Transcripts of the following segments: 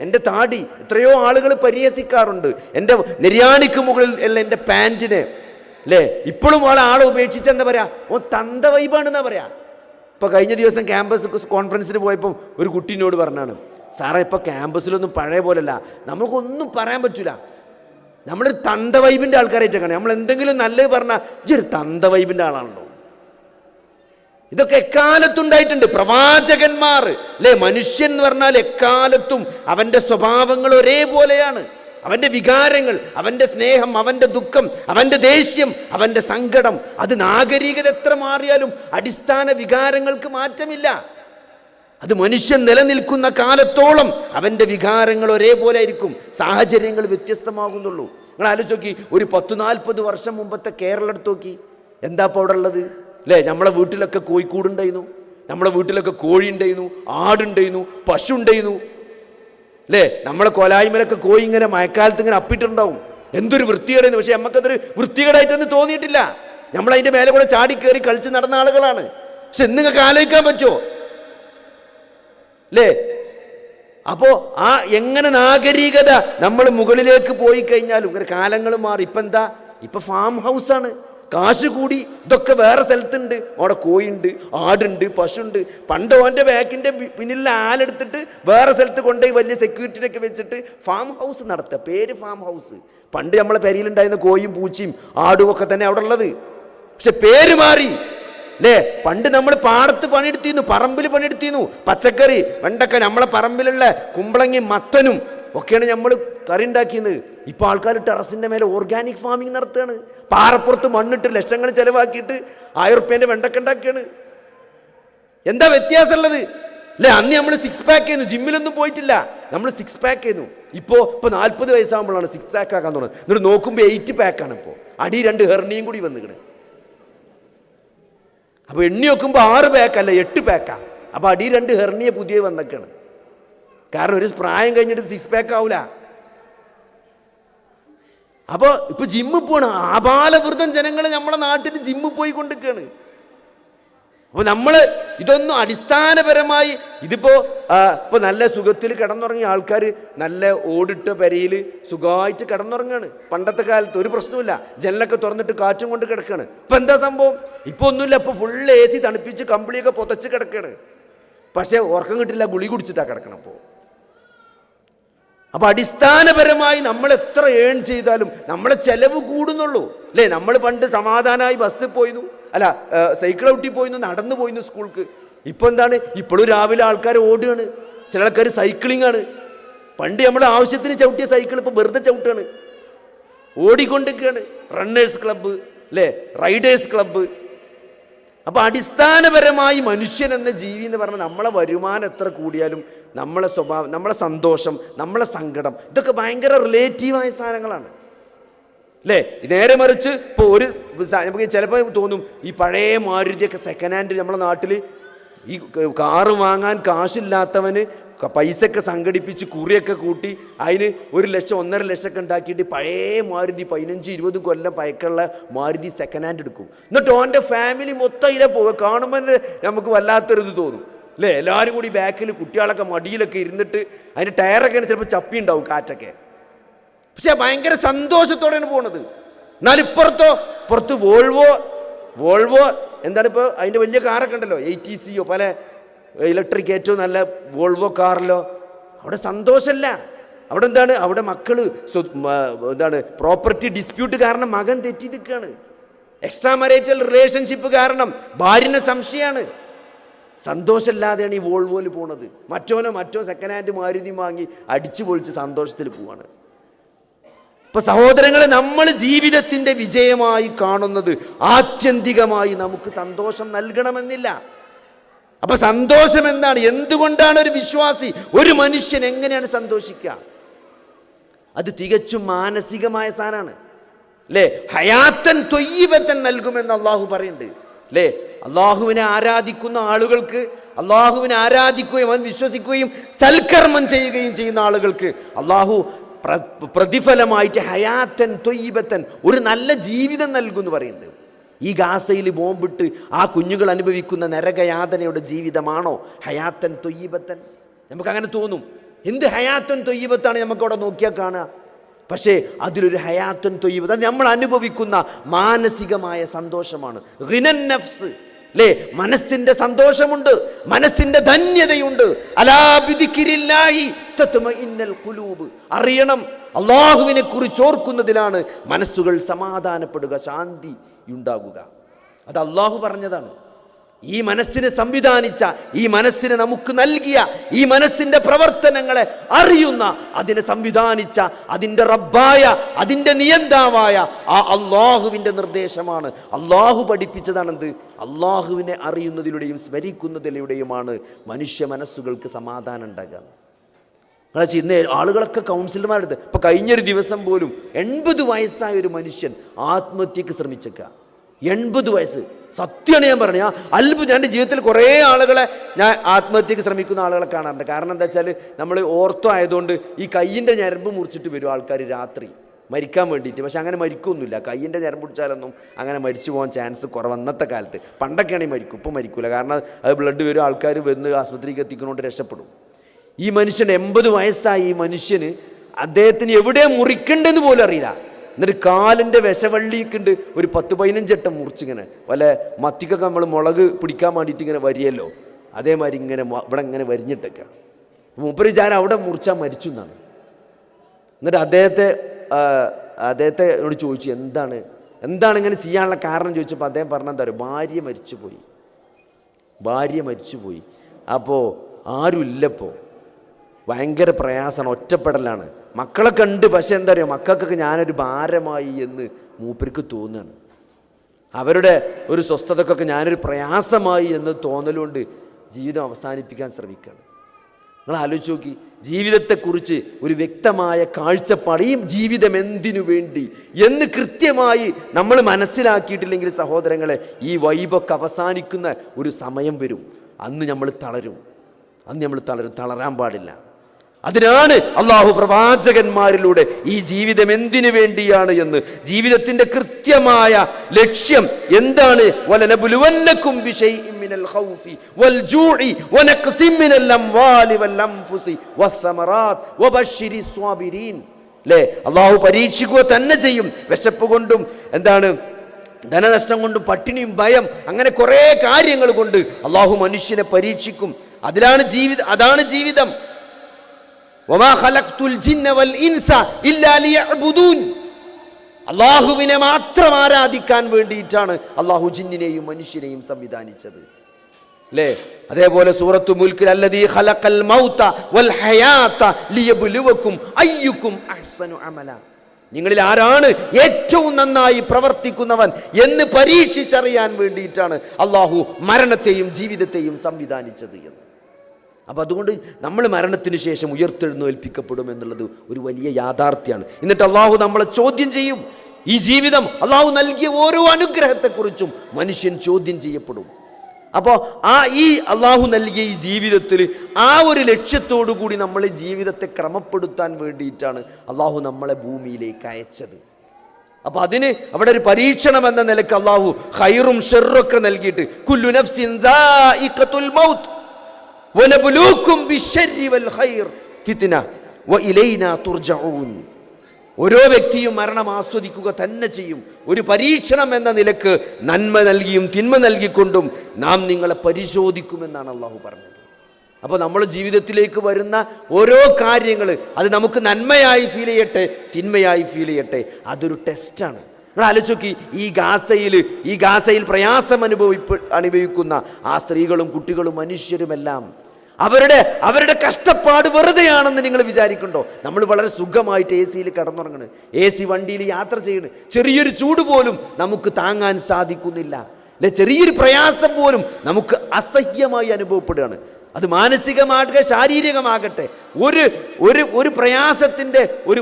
എന്റെ താടി എത്രയോ ആളുകൾ പരിഹസിക്കാറുണ്ട്. എന്റെ നിര്യാണിക്ക് മുകളിൽ അല്ല എന്റെ പാന്റിന്. അല്ലേ? ഇപ്പോഴും ആൾ ആളെ ഉപേക്ഷിച്ച് എന്താ പറയാ? ഓ തന്ത വൈബാണെന്നാ പറയാ. ഇപ്പൊ കഴിഞ്ഞ ദിവസം ക്യാമ്പസ് കോൺഫറൻസിന് പോയപ്പോൾ ഒരു കുട്ടീനോട് പറഞ്ഞാണ് സാറേ ഇപ്പൊ ക്യാമ്പസിലൊന്നും പഴയ പോലല്ല. നമുക്കൊന്നും പറയാൻ പറ്റില്ല നമ്മൾ തന്ത വൈബിന്റെ ആൾക്കാരായിട്ടൊക്കെയാണ്. നമ്മൾ എന്തെങ്കിലും നല്ലത് പറഞ്ഞാൽ ഇതൊരു തന്ത വൈബിന്റെ ആളാണല്ലോ. ഇതൊക്കെ എക്കാലത്തുണ്ടായിട്ടുണ്ട്. പ്രവാചകന്മാർ അല്ലേ മനുഷ്യൻ എന്ന് പറഞ്ഞാൽ എക്കാലത്തും അവന്റെ സ്വഭാവങ്ങൾ ഒരേപോലെയാണ്. അവന്റെ വികാരങ്ങൾ അവന്റെ സ്നേഹം അവന്റെ ദുഃഖം അവന്റെ ദേഷ്യം അവന്റെ സങ്കടം. അത് നാഗരികത എത്ര മാറിയാലും അടിസ്ഥാന വികാരങ്ങൾക്ക് മാറ്റമില്ല. അത് മനുഷ്യൻ നിലനിൽക്കുന്ന കാലത്തോളം അവന്റെ വികാരങ്ങൾ ഒരേപോലെ ആയിരിക്കും. സാഹചര്യങ്ങൾ വ്യത്യസ്തമാകുന്നുള്ളൂ. നിങ്ങൾ ആലോചിച്ച് നോക്കി ഒരു പത്തു നാൽപ്പത് വർഷം മുമ്പത്തെ കേരളം എടുത്ത് നോക്കി. എന്താ അപ്പോൾ അവിടെ ഉള്ളത്? അല്ലേ നമ്മളെ വീട്ടിലൊക്കെ കോഴിക്കൂടുണ്ടായിരുന്നു നമ്മളെ വീട്ടിലൊക്കെ കോഴി ഉണ്ടായിരുന്നു ആടുണ്ടായിരുന്നു പശു ഉണ്ടായിരുന്നു അല്ലേ നമ്മളെ കൊലായ്മലൊക്കെ കോഴി ഇങ്ങനെ മഴക്കാലത്ത് ഇങ്ങനെ അപ്പിട്ടുണ്ടാവും എന്തൊരു വൃത്തികേടായിരുന്നു. പക്ഷേ നമുക്കതൊരു വൃത്തികേടായിട്ടൊന്നും തോന്നിയിട്ടില്ല. നമ്മൾ അതിന്റെ മേലെ കൂടെ ചാടി കയറി കളിച്ച് നടന്ന ആളുകളാണ്. പക്ഷെ നിങ്ങൾക്ക് ആലോചിക്കാൻ പറ്റുമോ അല്ലേ അപ്പോ ആ എങ്ങനെ നാഗരികത നമ്മൾ മുകളിലേക്ക് പോയി കഴിഞ്ഞാലും ഇങ്ങനെ കാലങ്ങൾ മാറി. ഇപ്പൊ എന്താ? ഇപ്പൊ ഫാം ഹൗസ് ആണ്. കാശ് കൂടി ഇതൊക്കെ വേറെ സ്ഥലത്തുണ്ട്. അവിടെ കോഴിയുണ്ട് ആടുണ്ട് പശുണ്ട്. പണ്ട് ഓന്റെ ബാക്കിന്റെ പിന്നിൽ ആലെടുത്തിട്ട് വേറെ സ്ഥലത്ത് കൊണ്ടുപോയി വലിയ സെക്യൂരിറ്റിയൊക്കെ വെച്ചിട്ട് ഫാം ഹൗസ് നടത്തുക. പേര് ഫാം ഹൗസ് പണ്ട് നമ്മളെ പെരിയിലുണ്ടായിരുന്ന കോയും പൂച്ചയും ആടും ഒക്കെ തന്നെ അവിടെ ഉള്ളത്. പക്ഷെ പേര് മാറി. അല്ലേ? പണ്ട് നമ്മൾ പാടത്ത് പണിയെടുത്തിരുന്നു പറമ്പിൽ പണിയെടുത്തിരുന്നു. പച്ചക്കറി വെണ്ടക്ക നമ്മളെ പറമ്പിലുള്ള കുമ്പളങ്ങി മത്തനും ഒക്കെയാണ് നമ്മൾ കറി ഉണ്ടാക്കിയെന്ന് ഇപ്പൊ ആൾക്കാർ ടെറസിന്റെ മേലെ ഓർഗാനിക് ഫാമിംഗ് നടത്തുകയാണ്. പാറപ്പുറത്ത് മണ്ണിട്ട് ലക്ഷങ്ങൾ ചിലവാക്കിയിട്ട് ആയിരം റുപ്യേന്റെ വെണ്ടക്ക ഉണ്ടാക്കുകയാണ് എന്താ വ്യത്യാസമുള്ളത്? അല്ലേ അന്ന് നമ്മൾ സിക്സ് പാക്ക് ചെയ്യുന്നു ജിമ്മിലൊന്നും പോയിട്ടില്ല. നമ്മൾ സിക്സ് പാക്ക് ചെയ്യുന്നു ഇപ്പോൾ ഇപ്പോൾ നാൽപ്പത് വയസ്സാകുമ്പോഴാണ് സിക്സ് പാക്ക് ആക്കാൻ തുടങ്ങുന്നത്. എന്നിട്ട് നോക്കുമ്പോൾ എയ്റ്റ് പാക്കാണ് ഇപ്പോൾ അടി രണ്ട് ഹെർണിയും കൂടി വന്നിക്കണ്. അപ്പോൾ എണ്ണി നോക്കുമ്പോൾ ആറ് പാക്കല്ല എട്ട് പാക്കാ അപ്പോൾ അടി രണ്ട് ഹെർണിയ പുതിയ വന്നൊക്കെയാണ്. കാരണം ഒരു പ്രായം കഴിഞ്ഞിട്ട് സിക്സ് പാക്ക് ആവൂല. അപ്പോൾ ഇപ്പൊ ജിമ്മിൽ പോണ് ആപാലവൃതം ജനങ്ങൾ നമ്മളെ നാട്ടിൽ ജിമ്മിൽ പോയി കൊണ്ടിരിക്കുകയാണ് അപ്പോൾ നമ്മൾ ഇതൊന്നും അടിസ്ഥാനപരമായി ഇതിപ്പോൾ ഇപ്പോൾ നല്ല സുഖത്തിൽ കിടന്നുറങ്ങിയ ആൾക്കാർ നല്ല ഓടിട്ട പെരയിൽ സുഖമായിട്ട് കിടന്നുറങ്ങാണ്. പണ്ടത്തെ കാലത്ത് ഒരു പ്രശ്നമില്ല ജനലൊക്കെ തുറന്നിട്ട് കാറ്റും കൊണ്ട് കിടക്കുകയാണ് ഇപ്പം എന്താ സംഭവം? ഇപ്പോൾ ഒന്നുമില്ല. ഇപ്പോൾ ഫുൾ എ സി തണുപ്പിച്ച് കമ്പിളിയൊക്കെ പൊതച്ച് കിടക്കുകയാണ് പക്ഷേ ഉറക്കം കിട്ടില്ല. ഗുളി കുടിച്ചിട്ടാണ് കിടക്കണം അപ്പോൾ അപ്പൊ അടിസ്ഥാനപരമായി നമ്മൾ എത്ര ഏൺ ചെയ്താലും നമ്മളെ ചെലവ് കൂടുന്നുള്ളൂ. അല്ലേ? നമ്മൾ പണ്ട് സമാധാനമായി ബസ്സിൽ പോയിരുന്നു. അല്ല സൈക്കിൾ ഔട്ടി പോയിരുന്നു നടന്നു പോയിരുന്നു സ്കൂൾക്ക്. ഇപ്പൊ എന്താണ്? ഇപ്പോഴും രാവിലെ ആൾക്കാർ ഓടുകയാണ്. ചില ആൾക്കാർ സൈക്ലിംഗ് ആണ്. പണ്ട് നമ്മൾ ആവശ്യത്തിന് ചവിട്ടിയ സൈക്കിൾ ഇപ്പൊ വെറുതെ ചവിട്ടാണ് ഓടിക്കൊണ്ടിരിക്കുകയാണ്. റണ്ണേഴ്സ് ക്ലബ്ബ് അല്ലേ? റൈഡേഴ്സ് ക്ലബ്ബ് അപ്പൊ അടിസ്ഥാനപരമായി മനുഷ്യൻ എന്ന ജീവി എന്ന് പറഞ്ഞാൽ നമ്മളെ വരുമാനം എത്ര കൂടിയാലും നമ്മളെ സ്വഭാവം നമ്മളെ സന്തോഷം നമ്മളെ സങ്കടം ഇതൊക്കെ ഭയങ്കര റിലേറ്റീവായ സാധനങ്ങളാണ്. അല്ലേ നേരെ മറിച്ച് ഇപ്പോൾ ഒരു നമുക്ക് ചിലപ്പോൾ തോന്നും ഈ പഴയ മാരുതിയൊക്കെ സെക്കൻഡ് ഹാൻഡ് നമ്മുടെ നാട്ടിൽ ഈ കാറ് വാങ്ങാൻ കാശില്ലാത്തവന് പൈസയൊക്കെ സംഘടിപ്പിച്ച് കുറിയൊക്കെ കൂട്ടി അതിന് ഒരു ലക്ഷം ഒന്നര ലക്ഷമൊക്കെ ഉണ്ടാക്കിയിട്ട് പഴയ മാരുതി പതിനഞ്ച് ഇരുപത് കൊല്ലം പഴക്കമുള്ള മാരുതി സെക്കൻഡ് ഹാൻഡ് എടുക്കും. എന്നിട്ട് ഓന്റെ ഫാമിലി മൊത്തം ഇതിലെ പോകുക കാണുമ്പോൾ നമുക്ക് വല്ലാത്തൊരിത് തോന്നും. അല്ലേ എല്ലാവരും കൂടി ബാക്കിൽ കുട്ടികളൊക്കെ മടിയിലൊക്കെ ഇരുന്നിട്ട് അതിന്റെ ടയറൊക്കെ ചിലപ്പോൾ ചപ്പി ഉണ്ടാവും കാറ്റൊക്കെ. പക്ഷെ ഭയങ്കര സന്തോഷത്തോടെയാണ് പോണത്. എന്നാൽ ഇപ്പുറത്തോ പുറത്ത് വോൾവോ വോൾവോ എന്താണ് ഇപ്പോൾ അതിന്റെ വലിയ കാറൊക്കെ ഉണ്ടല്ലോ എയ്റ്റി സിയോ പല ഇലക്ട്രിക് ഏറ്റവും നല്ല വോൾവോ കാറിലോ അവിടെ സന്തോഷമല്ല. അവിടെ എന്താണ്? അവിടെ മക്കൾ എന്താണ് പ്രോപ്പർട്ടി ഡിസ്പ്യൂട്ട് കാരണം മകൻ തെറ്റി നിൽക്കുകയാണ് എക്സ്ട്രാ മരേറ്റൽ റിലേഷൻഷിപ്പ് കാരണം ഭാര്യനെ സംശയമാണ്. സന്തോഷമില്ലാതെയാണ് ഈ വോൾവോയിൽ പോണത്. മറ്റോനോ മറ്റോ സെക്കൻഡ് ഹാൻഡ് മാരുതി വാങ്ങി അടിച്ചു പൊളിച്ച് സന്തോഷത്തിൽ പോവാണ്. ഇപ്പൊ സഹോദരങ്ങളെ നമ്മൾ ജീവിതത്തിന്റെ വിജയമായി കാണുന്നത് ആത്യന്തികമായി നമുക്ക് സന്തോഷം നൽകണമെന്നില്ല. അപ്പൊ സന്തോഷം എന്താണ്? എന്തുകൊണ്ടാണ് ഒരു വിശ്വാസി ഒരു മനുഷ്യൻ എങ്ങനെയാണ് സന്തോഷിക്കുക? അത് തികച്ചും മാനസികമായ സാധനമാണ്. അല്ലേ ഹയാത്തൻ തൊയ്യബത്തൻ നൽകുമെന്ന് അള്ളാഹു പറയുന്നുണ്ട്. അല്ലേ അള്ളാഹുവിനെ ആരാധിക്കുന്ന ആളുകൾക്ക് അള്ളാഹുവിനെ ആരാധിക്കുകയും അവൻ വിശ്വസിക്കുകയും സൽക്കർമ്മം ചെയ്യുകയും ചെയ്യുന്ന ആളുകൾക്ക് അള്ളാഹു പ്ര- പ്രതിഫലമായിട്ട് ഹയാത്തൻ തൊയ്യബത്തൻ ഒരു നല്ല ജീവിതം നൽകും എന്ന് പറയുന്നുണ്ട്. ഈ ഗാസയിൽ ബോംബിട്ട് ആ കുഞ്ഞുങ്ങൾ അനുഭവിക്കുന്ന നരകയാതനയുടെ ജീവിതമാണോ ഹയാത്തൻ തൊയ്യബത്തൻ? നമുക്കങ്ങനെ തോന്നും. എന്ത് ഹയാത്തൻ തൊയ്യബത്താണ് നമുക്കവിടെ നോക്കിയാൽ കാണുക. പക്ഷേ അതിലൊരു ഹയാത്തൻ തൊയ്യബത്ത് അത് നമ്മൾ അനുഭവിക്കുന്ന മാനസികമായ സന്തോഷമാണ്. റിനൻ നഫ്സ്. അല്ലേ മനസ്സിന്റെ സന്തോഷമുണ്ട് മനസ്സിന്റെ ധന്യതയുണ്ട്. ഖുലൂബ്. അറിയണം അള്ളാഹുവിനെ കുറിച്ച് ഓർക്കുന്നതിലാണ് മനസ്സുകൾ സമാധാനപ്പെടുക ശാന്തി ഉണ്ടാകുക. അത് അള്ളാഹു പറഞ്ഞതാണ്. ഈ മനസ്സിനെ സംവിധാനിച്ച ഈ മനസ്സിനെ നമുക്ക് നൽകിയ ഈ മനസ്സിന്റെ പ്രവർത്തനങ്ങളെ അറിയുന്ന അതിനെ സംവിധാനിച്ച അതിന്റെ റബ്ബായ അതിന്റെ നിയന്താവായ ആ അള്ളാഹുവിന്റെ നിർദ്ദേശമാണ്. അള്ളാഹു പഠിപ്പിച്ചതാണെന്ത്? അള്ളാഹുവിനെ അറിയുന്നതിലൂടെയും സ്മരിക്കുന്നതിലൂടെയുമാണ് മനുഷ്യ മനസ്സുകൾക്ക് സമാധാനം ഉണ്ടാകുക. നിങ്ങളെ ഇന്ന് ആളുകളൊക്കെ കൗൺസിലർമാരെടുത്ത് ഇപ്പൊ കഴിഞ്ഞൊരു ദിവസം പോലും എൺപത് വയസ്സായ ഒരു മനുഷ്യൻ ആത്മഹത്യക്ക് ശ്രമിച്ചേക്കുക എൺപത് വയസ്സ്. സത്യമാണ് ഞാൻ പറഞ്ഞത്. ഞാൻ അത്ഭുതം. എന്റെ ജീവിതത്തിൽ കുറേ ആളുകളെ ഞാൻ ആത്മഹത്യക്ക് ശ്രമിക്കുന്ന ആളുകളെ കാണാറുണ്ട്. കാരണം എന്താ വെച്ചാൽ നമ്മൾ ഓർത്തോ ആയതുകൊണ്ട് ഈ കയ്യിന്റെ ഞരമ്പ് മുറിച്ചിട്ട് വരും ആൾക്കാർ രാത്രി. മരിക്കാൻ വേണ്ടിയിട്ട്. പക്ഷെ അങ്ങനെ മരിക്കൊന്നുമില്ല. കയ്യിന്റെ ഞരമ്പ് പിടിച്ചാലൊന്നും അങ്ങനെ മരിച്ചു പോകാൻ ചാൻസ് കുറവ് അന്നത്തെ കാലത്ത്. പണ്ടൊക്കെയാണെങ്കിൽ മരിക്കും. ഇപ്പം മരിക്കില്ല കാരണം അത് ബ്ലഡ് വരും ആൾക്കാർ വന്ന് ആസ്പത്രിക്ക് എത്തിക്കുന്നതുകൊണ്ട് രക്ഷപ്പെടും. ഈ മനുഷ്യൻ എൺപത് വയസ്സായി ഈ മനുഷ്യന് അദ്ദേഹത്തിന് എവിടെ മുറിക്കണ്ടെന്ന് പോലും അറിയില്ല. എന്നിട്ട് കാലിന്റെ വിശവള്ളിക്കുണ്ട് ഒരു പത്ത് പതിനഞ്ചെട്ടം മുറിച്ചിങ്ങനെ. വല്ല മത്തിക്കൊക്കെ നമ്മൾ മുളക് പിടിക്കാൻ വേണ്ടിയിട്ട് ഇങ്ങനെ വരിയല്ലോ അതേമാതിരി ഇങ്ങനെ ഇവിടെ ഇങ്ങനെ വരിഞ്ഞിട്ടൊക്കെ. മൂപ്പര് അവിടെ മുറിച്ചാൽ മരിച്ചു എന്നാണ്. എന്നിട്ട് അദ്ദേഹത്തെ അദ്ദേഹത്തെ എന്നോട് ചോദിച്ചു എന്താണ്? എന്താണ് ഇങ്ങനെ ചെയ്യാനുള്ള കാരണം? ചോദിച്ചപ്പോൾ അദ്ദേഹം പറഞ്ഞാൽ എന്താ പറയുക ഭാര്യ മരിച്ചുപോയി. ഭാര്യ മരിച്ചുപോയി. അപ്പോൾ ആരുമില്ലപ്പോൾ ഭയങ്കര പ്രയാസമാണ് ഒറ്റപ്പെടലാണ്. മക്കളെ കണ്ട് പക്ഷെ എന്താ പറയുക മക്കൾക്കൊക്കെ ഞാനൊരു ഭാരമായി എന്ന് മൂപ്പർക്ക് തോന്നുകയാണ്. അവരുടെ ഒരു സ്വസ്ഥതക്കൊക്കെ ഞാനൊരു പ്രയാസമായി എന്ന് തോന്നലുകൊണ്ട് ജീവിതം അവസാനിപ്പിക്കാൻ ശ്രമിക്കുകയാണ്. നിങ്ങൾ ആലോചിച്ച് നോക്കി ജീവിതത്തെക്കുറിച്ച് ഒരു വ്യക്തമായ കാഴ്ചപ്പാട് ഈ ജീവിതം എന്തിനു വേണ്ടി എന്ന് കൃത്യമായി നമ്മൾ മനസ്സിലാക്കിയിട്ടില്ലെങ്കിൽ സഹോദരങ്ങളെ ഈ വൈബൊക്കെ അവസാനിക്കുന്ന ഒരു സമയം വരും. അന്ന് നമ്മൾ തളരും. അന്ന് നമ്മൾ തളരും. തളരാൻ പാടില്ല. അതിനാണ് അള്ളാഹു പ്രവാചകന്മാരിലൂടെ ഈ ജീവിതം എന്തിനു വേണ്ടിയാണ് എന്ന്. ജീവിതത്തിന്റെ കൃത്യമായ ലക്ഷ്യം എന്താണ്? അള്ളാഹു പരീക്ഷിക്കുക തന്നെ ചെയ്യും. വിശപ്പ് കൊണ്ടും എന്താണ്? ധനനഷ്ടം കൊണ്ടും പട്ടിണിയും ഭയം അങ്ങനെ കുറേ കാര്യങ്ങൾ കൊണ്ട് അള്ളാഹു മനുഷ്യനെ പരീക്ഷിക്കും. അതിലാണ് ജീവിതം അതാണ് ജീവിതം വമാ ഖലഖ്തുൽ ജിന്ന വൽ ഇൻസ ഇല്ലാ ലിയഅ്ബുദൂൻ അള്ളാഹുവിനെ മാത്രം ആരാധിക്കാൻ വേണ്ടിയിട്ടാണ് അള്ളാഹു ജിന്നിനെയും മനുഷ്യനെയും സംവിധാനിച്ചത്. അല്ലേ അതേപോലെ സൂറത്തു മുൽക്കിൽ അല്ലദീ ഖലഖൽ മൗത വൽ ഹയാത ലിയബ്ലുവക്കും അയ്യുക്കും അഹ്സനു അമല. നിങ്ങളിൽ ആരാണ് ഏറ്റവും നന്നായി പ്രവർത്തിക്കുന്നവൻ എന്ന് പരീക്ഷിച്ചറിയാൻ വേണ്ടിയിട്ടാണ് അള്ളാഹു മരണത്തെയും ജീവിതത്തെയും സംവിധാനിച്ചത് എന്ന്. അപ്പോൾ അതുകൊണ്ട് നമ്മൾ മരണത്തിന് ശേഷം ഉയർത്തെഴുന്നേൽപ്പിക്കപ്പെടും എന്നുള്ളത് ഒരു വലിയ യാഥാർത്ഥ്യമാണ്. എന്നിട്ട് അള്ളാഹു നമ്മളെ ചോദ്യം ചെയ്യും. ഈ ജീവിതം അള്ളാഹു നൽകിയ ഓരോ അനുഗ്രഹത്തെക്കുറിച്ചും മനുഷ്യൻ ചോദ്യം ചെയ്യപ്പെടും. അപ്പോൾ ആ ഈ അള്ളാഹു നൽകിയ ഈ ജീവിതത്തിൽ ആ ഒരു ലക്ഷ്യത്തോടു കൂടി നമ്മൾ ജീവിതത്തെ ക്രമപ്പെടുത്താൻ വേണ്ടിയിട്ടാണ് അള്ളാഹു നമ്മളെ ഭൂമിയിലേക്ക് അയച്ചത്. അപ്പോൾ അതിന് അവിടെ ഒരു പരീക്ഷണം എന്ന നിലയ്ക്ക് അള്ളാഹു ഹൈറും ഷെറും ഒക്കെ നൽകിയിട്ട് കുല്ലു നഫ്സിൻ ദാഇഖത്തുൽ മൗത്ത് ഓരോ വ്യക്തിയും മരണം ആസ്വദിക്കുക തന്നെ ചെയ്യും. ഒരു പരീക്ഷണം എന്ന നിലയ്ക്ക് നന്മ നൽകിയും തിന്മ നൽകിക്കൊണ്ടും നാം നിങ്ങളെ പരിശോധിക്കുമെന്നാണ് അള്ളാഹു പറഞ്ഞത്. അപ്പോൾ നമ്മൾ ജീവിതത്തിലേക്ക് വരുന്ന ഓരോ കാര്യങ്ങൾ അത് നമുക്ക് നന്മയായി ഫീൽ ചെയ്യട്ടെ തിന്മയായി ഫീൽ ചെയ്യട്ടെ അതൊരു ടെസ്റ്റാണ് നോക്കി ഈ ഗാസയിൽ ഈ ഗാസയിൽ പ്രയാസം അനുഭവിപ്പ് അനുഭവിക്കുന്ന ആ സ്ത്രീകളും കുട്ടികളും മനുഷ്യരുമെല്ലാം അവരുടെ അവരുടെ കഷ്ടപ്പാട് വെറുതെയാണെന്ന് നിങ്ങൾ വിചാരിക്കുന്നുണ്ടോ? നമ്മൾ വളരെ സുഖമായിട്ട് എ സിയിൽ കിടന്നുറങ്ങണ്. എ സി വണ്ടിയിൽ യാത്ര ചെയ്യണ്. ചെറിയൊരു ചൂട് പോലും നമുക്ക് താങ്ങാൻ സാധിക്കുന്നില്ല. അല്ലെ ചെറിയൊരു പ്രയാസം പോലും നമുക്ക് അസഹ്യമായി അനുഭവപ്പെടുകയാണ്. അത് മാനസികമാകട്ടെ ശാരീരികമാകട്ടെ ഒരു ഒരു ഒരു പ്രയാസത്തിന്റെ ഒരു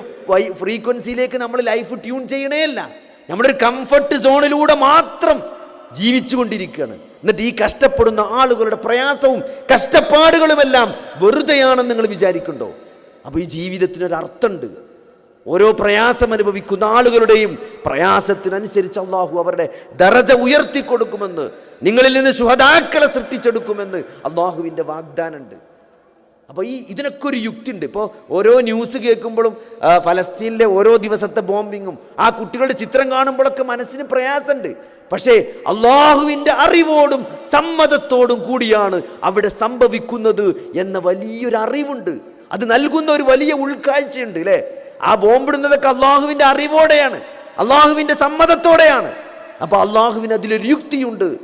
ഫ്രീക്വൻസിയിലേക്ക് നമ്മൾ ലൈഫ് ട്യൂൺ ചെയ്യണേ അല്ല നമ്മുടെ ഒരു കംഫർട്ട് സോണിലൂടെ മാത്രം ജീവിച്ചുകൊണ്ടിരിക്കുകയാണ്. എന്നിട്ട് ഈ കഷ്ടപ്പെടുന്ന ആളുകളുടെ പ്രയാസവും കഷ്ടപ്പാടുകളുമെല്ലാം വെറുതെയാണെന്ന് നിങ്ങൾ വിചാരിക്കുന്നുണ്ടോ? അപ്പോൾ ഈ ജീവിതത്തിനൊരു അർത്ഥമുണ്ട്. ഓരോ പ്രയാസം അനുഭവിക്കുന്ന ആളുകളുടെയും പ്രയാസത്തിനനുസരിച്ച് അള്ളാഹു അവരുടെ ദറജ ഉയർത്തിക്കൊടുക്കുമെന്ന് നിങ്ങളിൽ നിന്ന് ശുഹദാക്കളെ സൃഷ്ടിച്ചെടുക്കുമെന്ന് അള്ളാഹുവിന്റെ വാഗ്ദാനമുണ്ട്. അപ്പോൾ ഈ ഇതിനൊക്കെ ഒരു യുക്തി ഉണ്ട് ഇപ്പോൾ ഓരോ ന്യൂസ് കേൾക്കുമ്പോഴും ഫലസ്തീനിലെ ഓരോ ദിവസത്തെ ബോംബിങ്ങും ആ കുട്ടികളുടെ ചിത്രം കാണുമ്പോഴൊക്കെ മനസ്സിന് പ്രയാസമുണ്ട്. പക്ഷേ അള്ളാഹുവിന്റെ അറിവോടും സമ്മതത്തോടും കൂടിയാണ് അവിടെ സംഭവിക്കുന്നത് എന്ന വലിയൊരു അറിവുണ്ട്. അത് നൽകുന്ന ഒരു വലിയ ഉൾക്കാഴ്ചയുണ്ട് അല്ലേ? ആ ബോംബിടുന്നതൊക്കെ അള്ളാഹുവിന്റെ അറിവോടെയാണ് അള്ളാഹുവിന്റെ സമ്മതത്തോടെയാണ്. അപ്പോൾ അള്ളാഹുവിന് അതിലൊരു യുക്തിയുണ്ട്.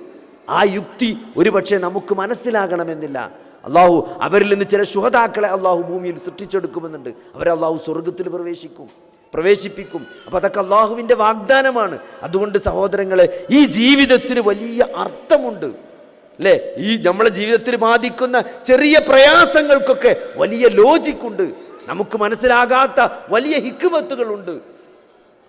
ആ യുക്തി ഒരുപക്ഷെ നമുക്ക് മനസ്സിലാകണമെന്നില്ല. അള്ളാഹു അവരിൽ നിന്ന് ചില ശുഹതാക്കളെ അള്ളാഹു ഭൂമിയിൽ സൃഷ്ടിച്ചെടുക്കുമെന്നുണ്ട്. അവരെ അള്ളാഹു സ്വർഗത്തിൽ പ്രവേശിക്കും പ്രവേശിപ്പിക്കും. അപ്പോൾ അതൊക്കെ അള്ളാഹുവിന്റെ വാഗ്ദാനമാണ്. അതുകൊണ്ട് സഹോദരങ്ങളെ ഈ ജീവിതത്തിന് വലിയ അർത്ഥമുണ്ട്. അല്ലേ? ഈ നമ്മളെ ജീവിതത്തിൽ ബാധിക്കുന്ന ചെറിയ പ്രയാസങ്ങൾക്കൊക്കെ വലിയ ലോജിക്കുണ്ട്. നമുക്ക് മനസ്സിലാകാത്ത വലിയ ഹിക്കുമത്തുകളുണ്ട്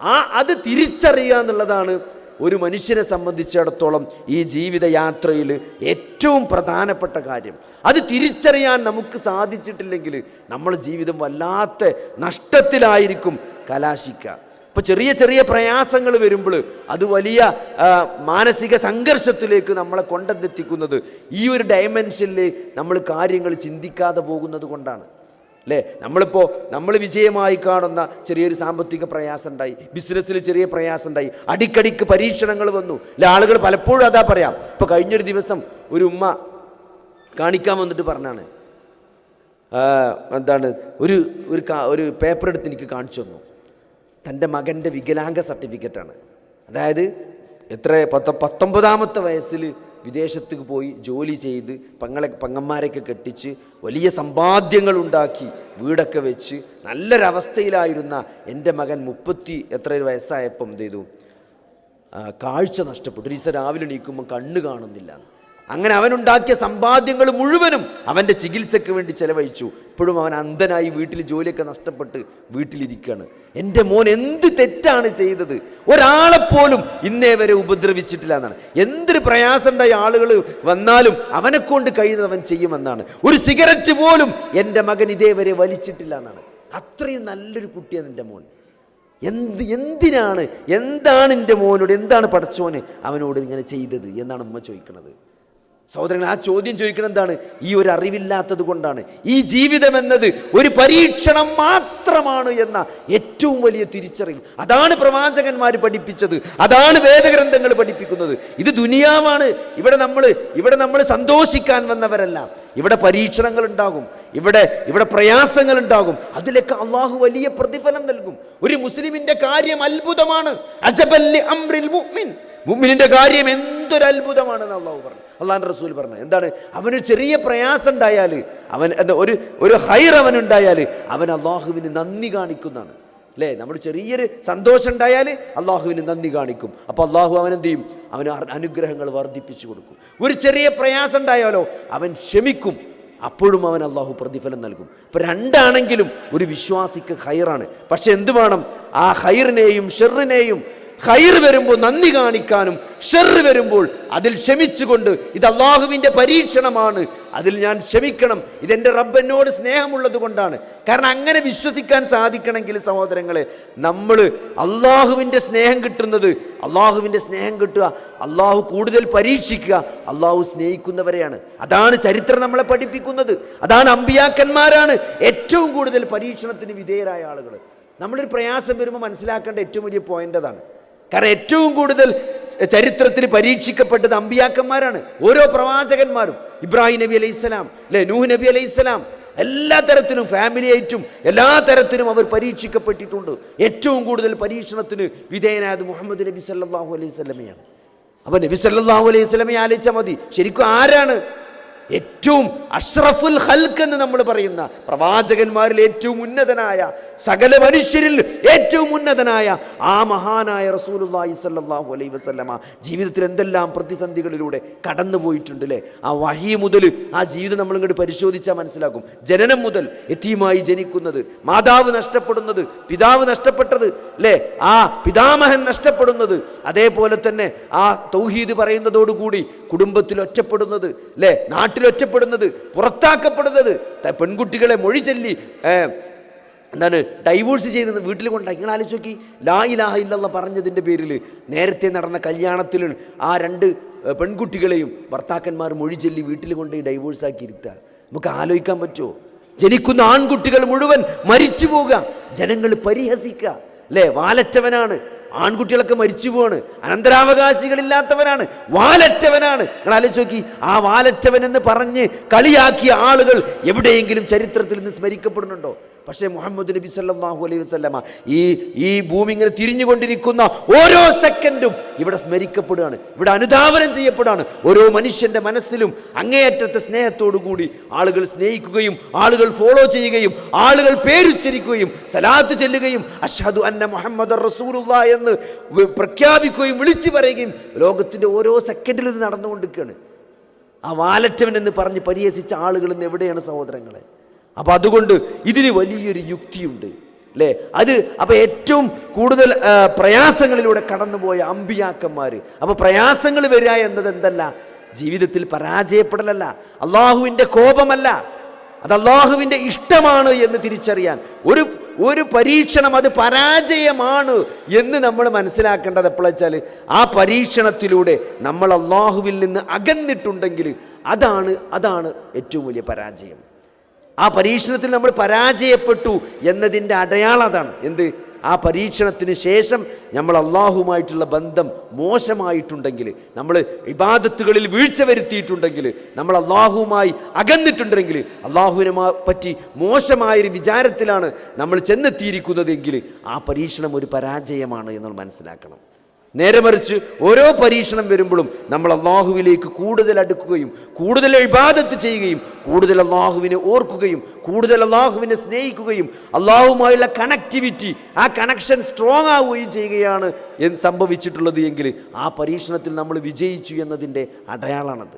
ആ അത് തിരിച്ചറിയുക എന്നുള്ളതാണ് ഒരു മനുഷ്യനെ സംബന്ധിച്ചിടത്തോളം ഈ ജീവിതയാത്രയിൽ ഏറ്റവും പ്രധാനപ്പെട്ട കാര്യം. അത് തിരിച്ചറിയാൻ നമുക്ക് സാധിച്ചിട്ടില്ലെങ്കിൽ നമ്മൾ ജീവിതം വല്ലാത്ത നഷ്ടത്തിലായിരിക്കും കലാശിക്കുക ഇപ്പോൾ ചെറിയ ചെറിയ പ്രയാസങ്ങൾ വരുമ്പോൾ അത് വലിയ മാനസിക സംഘർഷത്തിലേക്ക് നമ്മളെ കൊണ്ടെത്തിക്കുന്നത് ഈ ഒരു ഡയമെൻഷനിൽ നമ്മൾ കാര്യങ്ങൾ ചിന്തിക്കാതെ പോകുന്നത് കൊണ്ടാണ്. അല്ലേ? നമ്മളിപ്പോൾ നമ്മൾ വിജയമായി കാണുന്ന ചെറിയൊരു സാമ്പത്തിക പ്രയാസം ഉണ്ടായി ബിസിനസ്സിൽ ചെറിയ പ്രയാസം ഉണ്ടായി അടിക്കടിക്ക് പരീക്ഷണങ്ങൾ വന്നു. അല്ലെ ആളുകൾ പലപ്പോഴും അതാ പറയാം. ഇപ്പോൾ കഴിഞ്ഞൊരു ദിവസം ഒരു ഉമ്മ കാണിക്കാൻ വന്നിട്ട് പറഞ്ഞാണ്. എന്താണ് ഒരു ഒരു ഒരു പേപ്പർ എടുത്ത് എനിക്ക് കാണിച്ചു തന്നു. തന്റെ മകന്റെ വികലാംഗ സർട്ടിഫിക്കറ്റാണ്. അതായത് എത്ര പത്ത് പത്തൊമ്പതാമത്തെ വയസ്സിൽ വിദേശത്തേക്ക് പോയി ജോലി ചെയ്ത് പങ്ങളെ പങ്ങന്മാരെയൊക്കെ കെട്ടിച്ച് വലിയ സമ്പാദ്യങ്ങൾ ഉണ്ടാക്കി വീടൊക്കെ വെച്ച് നല്ലൊരവസ്ഥയിലായിരുന്ന എന്റെ മകൻ മുപ്പത്തി എത്ര വയസ്സായപ്പം എന്ത് ചെയ്തു? കാഴ്ച നഷ്ടപ്പെട്ടു. ഒരു രാവിലെ നീക്കുമ്പോൾ കണ്ണ് കാണുന്നില്ല. അങ്ങനെ അവനുണ്ടാക്കിയ സമ്പാദ്യങ്ങൾ മുഴുവനും അവന്റെ ചികിത്സയ്ക്ക് വേണ്ടി ചെലവഴിച്ചു. ഇപ്പോഴും അവൻ അന്ധനായി വീട്ടിൽ ജോലിയൊക്കെ നഷ്ടപ്പെട്ട് വീട്ടിലിരിക്കുകയാണ്. എന്റെ മോൻ എന്ത് തെറ്റാണ് ചെയ്തത്? ഒരാളെപ്പോലും ഇന്നേ വരെ ഉപദ്രവിച്ചിട്ടില്ല എന്നാണ്. എന്തൊരു പ്രയാസമുണ്ടായ ആളുകൾ വന്നാലും അവനെക്കൊണ്ട് കഴിയുന്നത് അവൻ ചെയ്യുമെന്നാണ്. ഒരു സിഗരറ്റ് പോലും എന്റെ മകൻ ഇതേവരെ വലിച്ചിട്ടില്ല എന്നാണ്. അത്രയും നല്ലൊരു കുട്ടിയാണ് എന്റെ മോൻ. എന്ത് എന്തിനാണ് എന്താണ് എന്റെ മോനോട് എന്താണ് പഠിച്ചോന് അവനോട് ഇങ്ങനെ ചെയ്തത് എന്നാണ് ഉമ്മ ചോദിക്കുന്നത്. സഹോദരങ്ങൾ ആ ചോദ്യം ചോദിക്കണം എന്താണ് ഈ ഒരു അറിവില്ലാത്തത് കൊണ്ടാണ്. ഈ ജീവിതം എന്നത് ഒരു പരീക്ഷണം മാത്രമാണ് എന്ന ഏറ്റവും വലിയ തിരിച്ചറിവ്. അതാണ് പ്രവാചകന്മാർ പഠിപ്പിച്ചത്. അതാണ് വേദഗ്രന്ഥങ്ങൾ പഠിപ്പിക്കുന്നത്. ഇത് ദുനിയാവാണ്. ഇവിടെ നമ്മൾ ഇവിടെ നമ്മൾ സന്തോഷിക്കാൻ വന്നവരല്ല. ഇവിടെ പരീക്ഷണങ്ങൾ ഉണ്ടാകും ഇവിടെ ഇവിടെ പ്രയാസങ്ങൾ ഉണ്ടാകും അതിലൊക്കെ അള്ളാഹു വലിയ പ്രതിഫലം നൽകും. ഒരു മുസ്ലിമിന്റെ കാര്യം അത്ഭുതമാണ്. അജബല്ലി അംറിൽ മുഅ്മിൻ. മുഅ്മിനിന്റെ കാര്യം എന്തൊരു അത്ഭുതമാണെന്ന് അള്ളാഹു പറഞ്ഞു. അള്ളാഹ് റസൂൽ പറഞ്ഞു എന്താണ് അവന് ചെറിയ പ്രയാസം ഉണ്ടായാൽ അവൻ എന്താ ഒരു ഒരു ഹൈർ അവനുണ്ടായാൽ അവൻ അള്ളാഹുവിന് നന്ദി കാണിക്കുന്നതാണ്. അല്ലേ? നമ്മൾ ചെറിയൊരു സന്തോഷം ഉണ്ടായാൽ അള്ളാഹുവിന് നന്ദി കാണിക്കും. അപ്പോൾ അള്ളാഹു അവൻ എന്ത് ചെയ്യും അവന് അനുഗ്രഹങ്ങൾ വർദ്ധിപ്പിച്ചു കൊടുക്കും. ഒരു ചെറിയ പ്രയാസം ഉണ്ടായാലോ അവൻ ക്ഷമിക്കും. അപ്പോഴും അവൻ അള്ളാഹു പ്രതിഫലം നൽകും. ഇപ്പം രണ്ടാണെങ്കിലും ഒരു വിശ്വാസിക്ക് ഹൈറാണ്. പക്ഷെ എന്ത് വേണം? ആ ഹൈറിനെയും ഷെറിനെയും ഹൈർ വരുമ്പോൾ നന്ദി കാണിക്കാനും ഷെറ് വരുമ്പോൾ അതിൽ ക്ഷമിച്ചുകൊണ്ട് ഇത് അള്ളാഹുവിന്റെ പരീക്ഷണമാണ്. അതിൽ ഞാൻ ക്ഷമിക്കണം. ഇതെന്റെ റബ്ബനോട് സ്നേഹമുള്ളത് കൊണ്ടാണ്. കാരണം അങ്ങനെ വിശ്വസിക്കാൻ സാധിക്കണമെങ്കിൽ സഹോദരങ്ങളെ നമ്മൾ അള്ളാഹുവിന്റെ സ്നേഹം കിട്ടുന്നത് അള്ളാഹുവിന്റെ സ്നേഹം കിട്ടുക അള്ളാഹു കൂടുതൽ പരീക്ഷിക്കുക അള്ളാഹു സ്നേഹിക്കുന്നവരെയാണ്. അതാണ് ചരിത്രം നമ്മളെ പഠിപ്പിക്കുന്നത്. അതാണ് അമ്പിയാക്കന്മാരാണ് ഏറ്റവും കൂടുതൽ പരീക്ഷണത്തിന് വിധേയരായ ആളുകൾ. നമ്മളൊരു പ്രയാസം വരുമ്പോൾ മനസ്സിലാക്കേണ്ട ഏറ്റവും വലിയ പോയിന്റ് അതാണ്. കാരണം ഏറ്റവും കൂടുതൽ ചരിത്രത്തിൽ പരീക്ഷിക്കപ്പെട്ടത് അമ്പിയാക്കന്മാരാണ്. ഓരോ പ്രവാചകന്മാരും. ഇബ്രാഹിം നബി അലൈഹി സ്വലാം അല്ലെ? നൂഹ് നബി അലൈഹി സ്വലാം. എല്ലാ തരത്തിലും ഫാമിലി ആയിട്ടും എല്ലാ തരത്തിലും അവർ പരീക്ഷിക്കപ്പെട്ടിട്ടുണ്ട്. ഏറ്റവും കൂടുതൽ പരീക്ഷണത്തിന് വിധേയനായത് മുഹമ്മദ് നബി സല്ലാഹു അലൈഹി സ്വലമയാണ് അപ്പോൾ നബി സല്ലാഹു അലൈഹി സ്വലമയെ ആലോചിച്ചാൽ മതി. ശരിക്കും ആരാണ്? ഏറ്റവും അഷ്റഫുൽ ഹൽക്ക് എന്ന് നമ്മൾ പറയുന്ന പ്രവാചകന്മാരിൽ ഏറ്റവും ഉന്നതനായ സകല മനുഷ്യരിൽ ഏറ്റവും ഉന്നതനായ ആ മഹാനായ റസൂലുള്ളാഹി സ്വല്ലല്ലാഹു അലൈ വസല്ലമ ജീവിതത്തിൽ എന്തെല്ലാം പ്രതിസന്ധികളിലൂടെ കടന്നു പോയിട്ടുണ്ട് അല്ലേ ആ വഹി മുതൽ ആ ജീവിതം നമ്മൾ ഇങ്ങോട്ട് പരിശോധിച്ചാൽ മനസ്സിലാക്കും. ജനനം മുതൽ എത്തിയുമായി ജനിക്കുന്നത് മാതാവ് നഷ്ടപ്പെടുന്നത് പിതാവ് നഷ്ടപ്പെട്ടത് അല്ലേ ആ പിതാമഹൻ നഷ്ടപ്പെടുന്നത് അതേപോലെ തന്നെ ആ തൗഹീദ് പറയുന്നതോടുകൂടി കുടുംബത്തിൽ ഒറ്റപ്പെടുന്നത് അല്ലേ നാട്ടിൽ ഒറ്റപ്പെടുന്നത് പുറത്താക്കപ്പെടുന്നത് പെൺകുട്ടികളെ മൊഴി ചൊല്ലി എന്താണ് ഡൈവോഴ്സ് ചെയ്ത് വീട്ടിൽ കൊണ്ടാക്കി നിങ്ങൾ ആലോചിച്ച് നോക്കി. ലാ ഇലാഹ ഇല്ലെന്ന് പറഞ്ഞതിന്റെ പേരിൽ നേരത്തെ നടന്ന കല്യാണത്തിൽ ആ രണ്ട് പെൺകുട്ടികളെയും ഭർത്താക്കന്മാർ മൊഴി ചൊല്ലി വീട്ടിൽ കൊണ്ട് ഡൈവോഴ്സ് ആക്കി ഇരുത്തുക. നമുക്ക് ആലോചിക്കാൻ പറ്റുമോ? ജനിക്കുന്ന ആൺകുട്ടികൾ മുഴുവൻ മരിച്ചു പോവുക. ജനങ്ങൾ പരിഹസിക്കുക. അല്ലേ? വാലറ്റവനാണ്. ആൺകുട്ടികളൊക്കെ മരിച്ചു പോവാണ്. അനന്തരാവകാശികളില്ലാത്തവനാണ്. വാലറ്റവനാണ്. നിങ്ങൾ ആലോചിച്ച് നോക്കി. ആ വാലറ്റവൻ എന്ന് പറഞ്ഞ് കളിയാക്കിയ ആളുകൾ എവിടെയെങ്കിലും ചരിത്രത്തിൽ നിന്ന് സ്മരിക്കപ്പെടുന്നുണ്ടോ? പക്ഷേ മുഹമ്മദ് നബി സല്ലാഹു അലൈഹി വസല്ലമ ഈ ഈ ഭൂമി ഇങ്ങനെ തിരിഞ്ഞുകൊണ്ടിരിക്കുന്ന ഓരോ സെക്കൻഡും ഇവിടെ സ്മരിക്കപ്പെടുകയാണ്. ഇവിടെ അനുധാവനം ചെയ്യപ്പെടുകയാണ്. ഓരോ മനുഷ്യന്റെ മനസ്സിലും അങ്ങേയറ്റത്തെ സ്നേഹത്തോടു കൂടി ആളുകൾ സ്നേഹിക്കുകയും ആളുകൾ ഫോളോ ചെയ്യുകയും ആളുകൾ പേരുച്ചരിക്കുകയും സലാത്ത് ചെല്ലുകയും അഷാദു അന്ന മുഹമ്മദ് റസൂലുള്ള എന്ന് പ്രഖ്യാപിക്കുകയും വിളിച്ചു പറയുകയും ലോകത്തിന്റെ ഓരോ സെക്കൻഡിലും ഇത് നടന്നുകൊണ്ടിരിക്കുകയാണ്. ആ വാലറ്റവൻ എന്ന് പറഞ്ഞ് പരിഹസിച്ച ആളുകൾ ഇന്ന് എവിടെയാണ് സഹോദരങ്ങളെ? അപ്പൊ അതുകൊണ്ട് ഇതിന് വലിയൊരു യുക്തിയുണ്ട് അല്ലേ? അത് അപ്പൊ ഏറ്റവും കൂടുതൽ പ്രയാസങ്ങളിലൂടെ കടന്നുപോയ അമ്പിയാക്കന്മാർ അപ്പൊ പ്രയാസങ്ങൾ വരിക എന്നത് എന്തല്ല? ജീവിതത്തിൽ പരാജയപ്പെടലല്ല. അള്ളാഹുവിന്റെ കോപമല്ല. അത് അള്ളാഹുവിന്റെ ഇഷ്ടമാണ് എന്ന് തിരിച്ചറിയാൻ. ഒരു ഒരു പരീക്ഷണം അത് പരാജയമാണ് എന്ന് നമ്മൾ മനസ്സിലാക്കേണ്ടത് എപ്പോഴെച്ചാൽ ആ പരീക്ഷണത്തിലൂടെ നമ്മൾ അള്ളാഹുവിൽ നിന്ന് അകന്നിട്ടുണ്ടെങ്കിൽ അതാണ് അതാണ് ഏറ്റവും വലിയ പരാജയം. ആ പരീക്ഷണത്തിൽ നമ്മൾ പരാജയപ്പെട്ടു എന്നതിന്റെ അടയാളം അതാണ്. എന്ത്? ആ പരീക്ഷണത്തിന് ശേഷം നമ്മൾ അള്ളാഹുമായിട്ടുള്ള ബന്ധം മോശമായിട്ടുണ്ടെങ്കിൽ നമ്മൾ ഇബാദത്തുകളിൽ വീഴ്ച വരുത്തിയിട്ടുണ്ടെങ്കിൽ നമ്മൾ അള്ളാഹുവുമായി അകന്നിട്ടുണ്ടെങ്കിൽ അള്ളാഹുവിനെ പറ്റി മോശമായൊരു വിചാരത്തിലാണ് നമ്മൾ ചെന്നെത്തിയിരിക്കുന്നതെങ്കിൽ ആ പരീക്ഷണം ഒരു പരാജയമാണ് എന്ന് മനസ്സിലാക്കണം. നേരെ മറിച്ച് ഓരോ പരീക്ഷണം വരുമ്പോഴും നമ്മൾ അള്ളാഹുവിലേക്ക് കൂടുതൽ അടുക്കുകയും കൂടുതൽ ഇബാദത്ത് ചെയ്യുകയും കൂടുതൽ അള്ളാഹുവിനെ ഓർക്കുകയും കൂടുതൽ അള്ളാഹുവിനെ സ്നേഹിക്കുകയും അള്ളാഹുമായുള്ള കണക്ടിവിറ്റി ആ കണക്ഷൻ സ്ട്രോങ് ആവുകയും ചെയ്യുകയാണ് എന്ന് സംഭവിച്ചിട്ടുള്ളത് എങ്കിൽ ആ പരീക്ഷണത്തിൽ നമ്മൾ വിജയിച്ചു എന്നതിന്റെ അടയാളാണത്.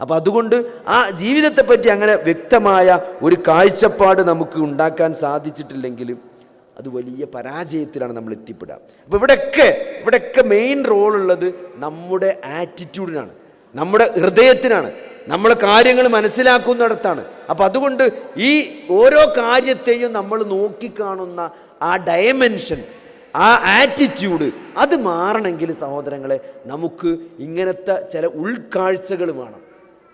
അപ്പോൾ അതുകൊണ്ട് ആ ജീവിതത്തെപ്പറ്റി അങ്ങനെ വ്യക്തമായ ഒരു കാഴ്ചപ്പാട് നമുക്ക് ഉണ്ടാക്കാൻ സാധിച്ചിട്ടില്ലെങ്കിലും അത് വലിയ പരാജയത്തിലാണ് നമ്മൾ എത്തിപ്പെടുക. അപ്പോൾ ഇവിടെയൊക്കെ ഇവിടെയൊക്കെ മെയിൻ റോളുള്ളത് നമ്മുടെ ആറ്റിറ്റ്യൂഡിനാണ് നമ്മുടെ ഹൃദയത്തിനാണ്. നമ്മൾ കാര്യങ്ങൾ മനസ്സിലാക്കുന്നിടത്താണ്. അപ്പം അതുകൊണ്ട് ഈ ഓരോ കാര്യത്തെയും നമ്മൾ നോക്കിക്കാണുന്ന ആ ഡയമെൻഷൻ ആ ആറ്റിറ്റ്യൂഡ് അത് മാറണമെങ്കിൽ സഹോദരങ്ങളെ നമുക്ക് ഇങ്ങനത്തെ ചില ഉൾക്കാഴ്ചകൾ വേണം.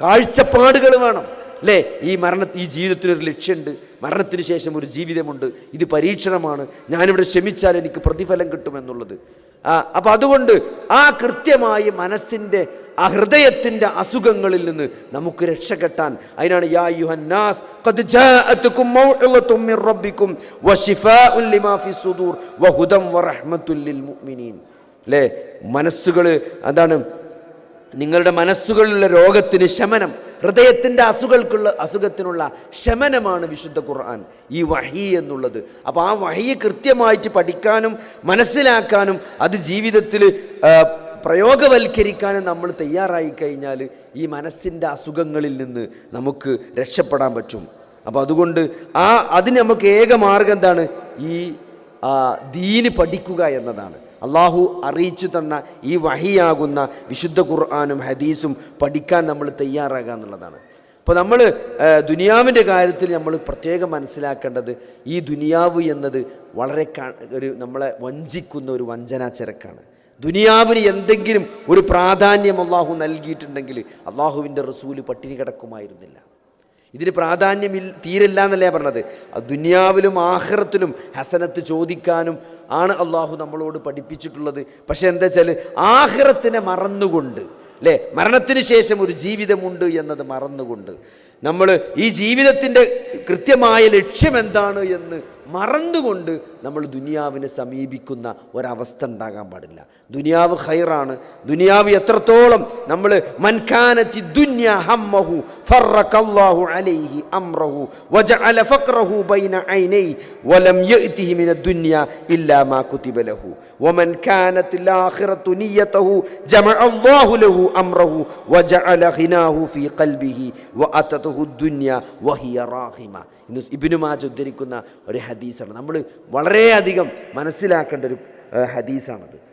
കാഴ്ചപ്പാടുകൾ വേണം. അല്ലേ? ഈ മരണ ഈ ജീവിതത്തിനൊരു ലക്ഷ്യമുണ്ട്. മരണത്തിന് ശേഷം ഒരു ജീവിതമുണ്ട്. ഇത് പരീക്ഷണമാണ്. ഞാനിവിടെ ക്ഷമിച്ചാൽ എനിക്ക് പ്രതിഫലം കിട്ടുമെന്നുള്ളത്. ആ, അപ്പം അതുകൊണ്ട് ആ കൃത്യമായി മനസ്സിന്റെ ആ ഹൃദയത്തിന്റെ അസുഖങ്ങളിൽ നിന്ന് നമുക്ക് രക്ഷ കെട്ടാൻ. അതിനാണ് യാ യുഹന്നാസ് ഖദ് റബ്ബിക്കും ലിമാ ഫി സുദൂർ വറഹ്മത്തുൽ ലിൽ മുഅ്മിനീൻ. അല്ലേ മനസ്സുകൾ അതാണ് നിങ്ങളുടെ മനസ്സുകളിലുള്ള രോഗത്തിന് ശമനം. ഹൃദയത്തിന്റെ അസുഖങ്ങൾക്കുള്ള അസുഖത്തിനുള്ള ശമനമാണ് വിശുദ്ധ ഖുർആൻ. ഈ വഹി എന്നുള്ളത്. അപ്പോൾ ആ വഹി കൃത്യമായിട്ട് പഠിക്കാനും മനസ്സിലാക്കാനും അത് ജീവിതത്തിൽ പ്രയോഗവൽക്കരിക്കാനും നമ്മൾ തയ്യാറായി കഴിഞ്ഞാൽ ഈ മനസ്സിന്റെ അസുഖങ്ങളിൽ നിന്ന് നമുക്ക് രക്ഷപ്പെടാൻ പറ്റും. അപ്പോൾ അതുകൊണ്ട് ആ അതിന് നമുക്ക് ഏക മാർഗം എന്താണ്? ഈ ദീന് പഠിക്കുക എന്നതാണ്. അള്ളാഹു അറിയിച്ചു തന്ന ഈ വഹിയാകുന്ന വിശുദ്ധ ഖുർആാനും ഹദീസും പഠിക്കാൻ നമ്മൾ തയ്യാറാകുക എന്നുള്ളതാണ്. അപ്പോൾ നമ്മൾ ദുനിയാവിന്റെ കാര്യത്തിൽ നമ്മൾ പ്രത്യേകം മനസ്സിലാക്കേണ്ടത് ഈ ദുനിയാവ് എന്നത് വളരെ ഒരു നമ്മളെ വഞ്ചിക്കുന്ന ഒരു വഞ്ചനാ ചരക്കാണ്. ദുനിയാവിന് എന്തെങ്കിലും ഒരു പ്രാധാന്യം അള്ളാഹു നൽകിയിട്ടുണ്ടെങ്കിൽ അള്ളാഹുവിന്റെ റസൂൽ പട്ടിണി കിടക്കുമായിരുന്നില്ല. ഇതിന് പ്രാധാന്യമില്ല തീരില്ല എന്നല്ലേ പറഞ്ഞത്? ദുനിയാവിലും ആഹ്റത്തിലും ഹസനത്ത് ചോദിക്കാനും ആണ് അള്ളാഹു നമ്മളോട് പഠിപ്പിച്ചിട്ടുള്ളത്. പക്ഷേ എന്താ വെച്ചാൽ ആഹ്റത്തിനെ മറന്നുകൊണ്ട് അല്ലേ മരണത്തിന് ശേഷം ഒരു ജീവിതമുണ്ട് എന്നത് മറന്നുകൊണ്ട് നമ്മൾ ഈ ജീവിതത്തിന്റെ കൃത്യമായ ലക്ഷ്യം എന്താണ് എന്ന് മറന്നുകൊണ്ട് നമ്മൾ ദുനിയാവിനെ സമീപിക്കുന്ന ഒരവസ്ഥ ഉണ്ടാകാൻ പാടില്ല. ദുനിയാവ് ഹൈറാണ് ദുനിയാവ് എത്രത്തോളം നമ്മൾ മൻഖാനത്തി ദുന്യ ഹമ്മഹു ഫറഖല്ലാഹു അലൈഹി അംറഹു വജഅല ഫഖറഹു ബൈന ഐനൈ വലം യഅതിഹി മിന ദുന്യ ഇല്ലാ മാ കുതിബ ലഹു. വമൻ കാനത്ത് ലാഖിറത്തു നിയതഹു ജമഅല്ലാഹു ലഹു അംറഹു വജഅല ഖിനാഹു ഫീ ഖൽബിഹി വഅതതഹു ദുന്യ വഹിയ റാഹിമ ഇന്ന് ഇബിനുമാജ് ഉദ്ധരിക്കുന്ന ഒരു ഹദീസാണ്. നമ്മൾ വളരെയധികം മനസ്സിലാക്കേണ്ട ഒരു ഹദീസാണത്.